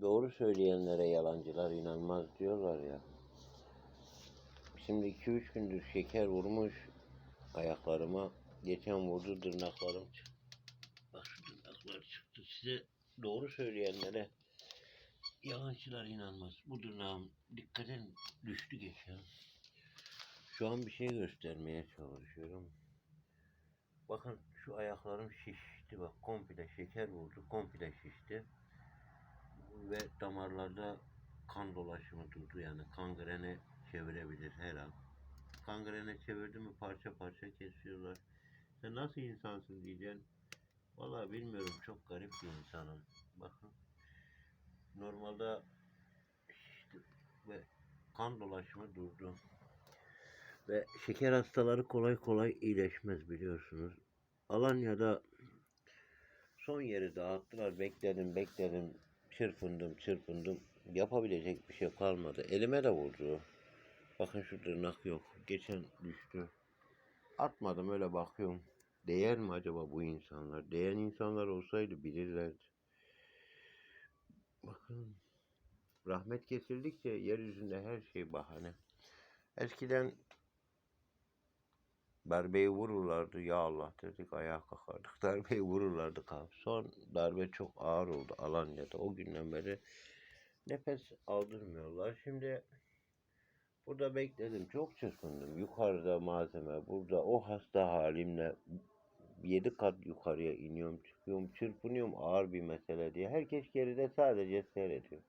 doğru söyleyenlere yalancılar inanmaz diyorlar ya. Şimdi 2-3 gündür şeker vurmuş ayaklarıma. Geçen vurdu tırnaklarım çıktı. Bak şu tırnaklar çıktı. Size doğru söyleyenlere yalancılar inanmaz. Bu tırnağım dikkaten düştü geçen. Şu an bir şey göstermeye çalışıyorum. Bakın şu ayaklarım şişti bak komple şeker vurdu komple şişti. Ve damarlarda kan dolaşımı durdu yani kangrene çevirebilir her an. Kangrene çevirdi mi parça parça kesiyorlar. Sen nasıl insansın diyeceksin. Vallahi bilmiyorum çok garip bir insanım. Bakın normalde şişti ve kan dolaşımı durdu. Ve şeker hastaları kolay kolay iyileşmez biliyorsunuz. Alanya'da son yeri dağıttılar. Bekledim bekledim. Çırpındım çırpındım. Yapabilecek bir şey kalmadı. Elime de vurdu. Bakın şu tırnak yok. Geçen düştü. Atmadım öyle bakıyorum. Değer mi acaba bu insanlar? Değen insanlar olsaydı bilirlerdi. Bakın. Rahmet kesildikçe yeryüzünde her şey bahane. Eskiden darbeyi vururlardı ya Allah dedik ayağa kalkardık. Darbeyi vururlardı kalk. Son darbe çok ağır oldu Alanya'da. O günden beri nefes aldırmıyorlar. Şimdi burada bekledim. Çok çırpındım. Yukarıda malzeme. Burada o hasta halimle yedi kat yukarıya iniyorum çıkıyorum çırpınıyorum ağır bir mesele diye. Herkes geride sadece seyrediyor.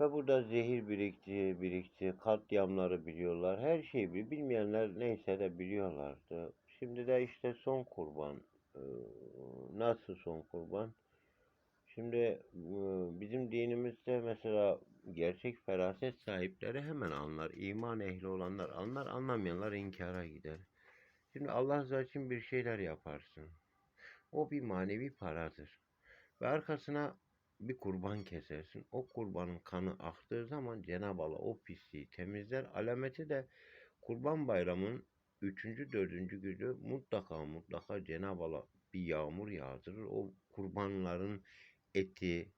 Ve burada zehir birikti, birikti, katliamları biliyorlar, her şeyi bil- bilmeyenler neyse de biliyorlardı. Şimdi de işte son kurban. Nasıl son kurban? Şimdi bizim dinimizde mesela gerçek feraset sahipleri hemen anlar, iman ehli olanlar anlar, anlamayanlar inkara gider. Şimdi Allah rızası için bir şeyler yaparsın. O bir manevi paradır. Ve arkasına bir kurban kesersin. O kurbanın kanı aktığı zaman Cenab-ı Allah o pisliği temizler. Alameti de kurban bayramının üçüncü, dördüncü günü mutlaka mutlaka Cenab-ı Allah bir yağmur yağdırır. O kurbanların eti,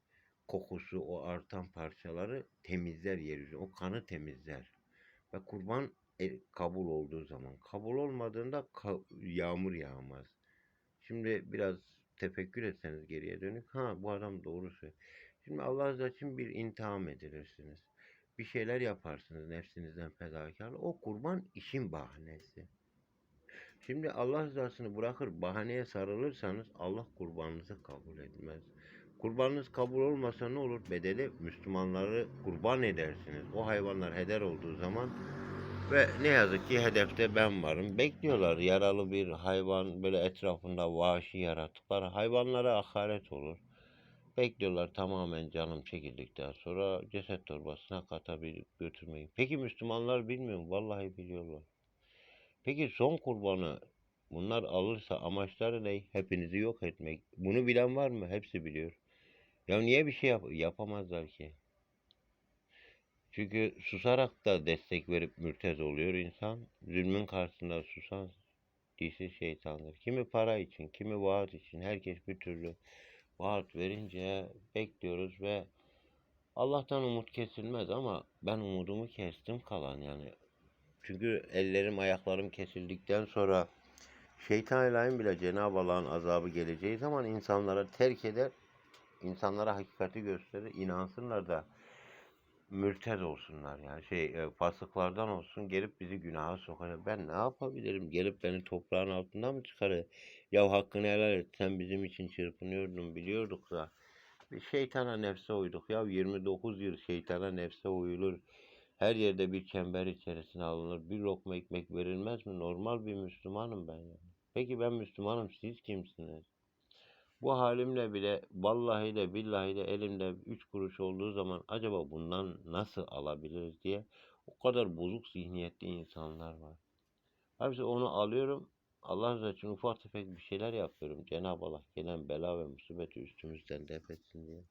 kokusu, o artan parçaları temizler yeryüzünü. O kanı temizler. Ve kurban e, kabul olduğu zaman. Kabul olmadığında yağmur yağmaz. Şimdi biraz tefekkür etseniz geriye dönük. Ha bu adam doğru söylüyor. Şimdi Allah rızası için bir intiham edilirsiniz. Bir şeyler yaparsınız nefsinizden fedakarlık. O kurban işin bahanesi. Şimdi Allah rızasını bırakır bahaneye sarılırsanız Allah kurbanınızı kabul etmez. Kurbanınız kabul olmasa ne olur? Bedeli Müslümanları kurban edersiniz. O hayvanlar heder olduğu zaman ve ne yazık ki hedefte ben varım. Bekliyorlar yaralı bir hayvan böyle etrafında vahşi yaratıklar. Hayvanlara hakaret olur. Bekliyorlar tamamen canım çekildikten sonra ceset torbasına katabilip götürmeyi. Peki Müslümanlar bilmiyor mu? Vallahi biliyorlar. Peki son kurbanı bunlar alırsa amaçları ne? Hepinizi yok etmek. Bunu bilen var mı? Hepsi biliyor. Ya niye bir şey yap- yapamazlar ki? Çünkü susarak da destek verip mürtez oluyor insan. Zulmün karşısında susan dişi şeytandır. Kimi para için, kimi vaat için. Herkes bir türlü vaat verince bekliyoruz ve Allah'tan umut kesilmez ama ben umudumu kestim kalan yani. Çünkü ellerim ayaklarım kesildikten sonra şeytan ilahin bile Cenab-ı Allah'ın azabı geleceği zaman insanlara terk eder, insanlara hakikati gösterir, inansınlar da mürted olsunlar yani şey e, fasıklardan olsun gelip bizi günaha sokar. Ben ne yapabilirim? Gelip beni toprağın altından mı çıkarır? Ya hakkını helal et. Sen bizim için çırpınıyordun biliyorduk da. Şeytana nefse uyduk. Ya 29 yıl şeytana nefse uyulur. Her yerde bir çember içerisine alınır. Bir lokma ekmek verilmez mi? Normal bir Müslümanım ben yani. Peki ben Müslümanım. Siz kimsiniz? Bu halimle bile vallahi de billahi de elimde üç kuruş olduğu zaman acaba bundan nasıl alabiliriz diye o kadar bozuk zihniyetli insanlar var. Halbuki onu alıyorum. Allah rızası için ufak tefek bir şeyler yapıyorum. Cenab-ı Allah gelen bela ve musibeti üstümüzden def etsin diye.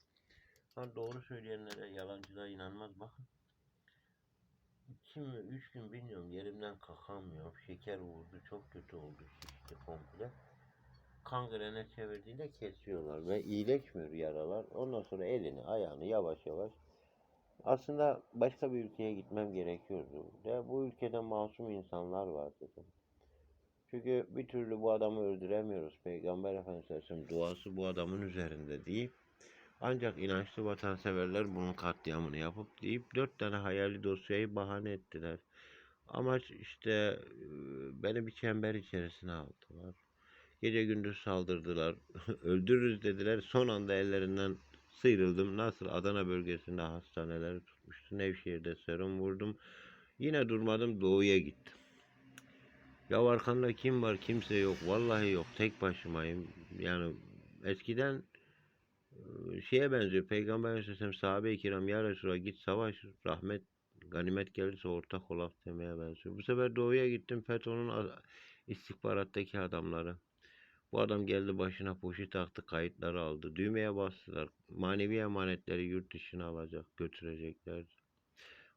Ha doğru söyleyenlere yalancılar inanmaz bakın. İki mi üç gün bilmiyorum yerimden kalkamıyorum. Şeker vurdu çok kötü oldu şişti komple. Kangrene çevirdiğinde kesiyorlar ve iyileşmiyor yaralar. Ondan sonra elini, ayağını yavaş yavaş aslında başka bir ülkeye gitmem gerekiyordu. Ve bu ülkede masum insanlar var dedim. Çünkü bir türlü bu adamı öldüremiyoruz. Peygamber Efendimiz Aleyhisselam duası bu adamın üzerinde deyip ancak inançlı vatanseverler bunun katliamını yapıp deyip dört tane hayali dosyayı bahane ettiler. Amaç işte e, beni bir çember içerisine aldılar. Gece gündüz saldırdılar. Öldürürüz dediler. Son anda ellerinden sıyrıldım. Nasıl Adana bölgesinde hastaneleri tutmuştu. Nevşehir'de serum vurdum. Yine durmadım doğuya gittim. Ya arkamda kim var kimse yok. Vallahi yok. Tek başımayım. Yani eskiden şeye benziyor. Peygamber Aleyhisselam sahabe-i kiram ya Resulallah git savaş rahmet ganimet gelirse ortak olak demeye benziyor. Bu sefer doğuya gittim FETÖ'nün istihbarattaki adamları. Bu adam geldi başına poşet taktı kayıtları aldı. Düğmeye bastılar. Manevi emanetleri yurt dışına alacak götürecekler.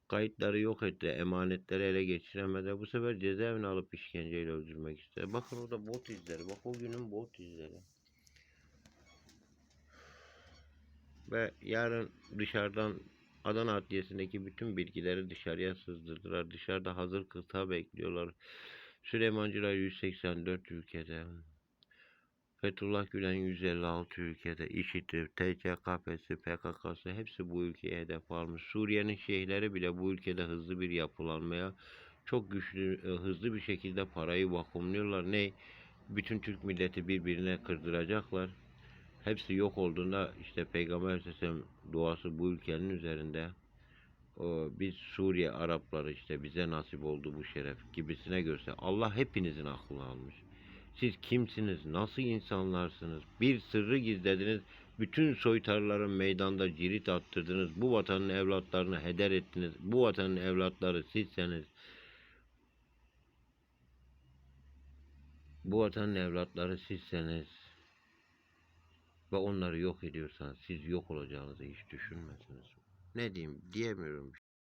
Kayıtları yok etti. Emanetleri ele geçiremedi. Bu sefer cezaevine alıp işkenceyle öldürmek istedi. Bakın orada bot izleri. Bak o günün bot izleri. Ve yarın dışarıdan Adana Adliyesi'ndeki bütün bilgileri dışarıya sızdırdılar. Dışarıda hazır kıta bekliyorlar. Süleymancılar 184 ülkede. Fethullah Gülen 156 ülkede. IŞİD'i, TCKP'si, PKK'sı hepsi bu ülkeye hedef almış. Suriye'nin şeyhleri bile bu ülkede hızlı bir yapılanmaya çok güçlü, e, hızlı bir şekilde parayı vakumluyorlar. Ne? Bütün Türk milleti birbirine kırdıracaklar. Hepsi yok olduğunda işte Peygamber Aleyhisselam duası bu ülkenin üzerinde biz Suriye Arapları işte bize nasip oldu bu şeref gibisine görse Allah hepinizin aklını almış. Siz kimsiniz? Nasıl insanlarsınız? Bir sırrı gizlediniz. Bütün soytarıların meydanda cirit attırdınız. Bu vatanın evlatlarını heder ettiniz. Bu vatanın evlatları sizseniz. Bu vatanın evlatları sizseniz ve onları yok ediyorsanız siz yok olacağınızı hiç düşünmezsiniz. Ne diyeyim diyemiyorum.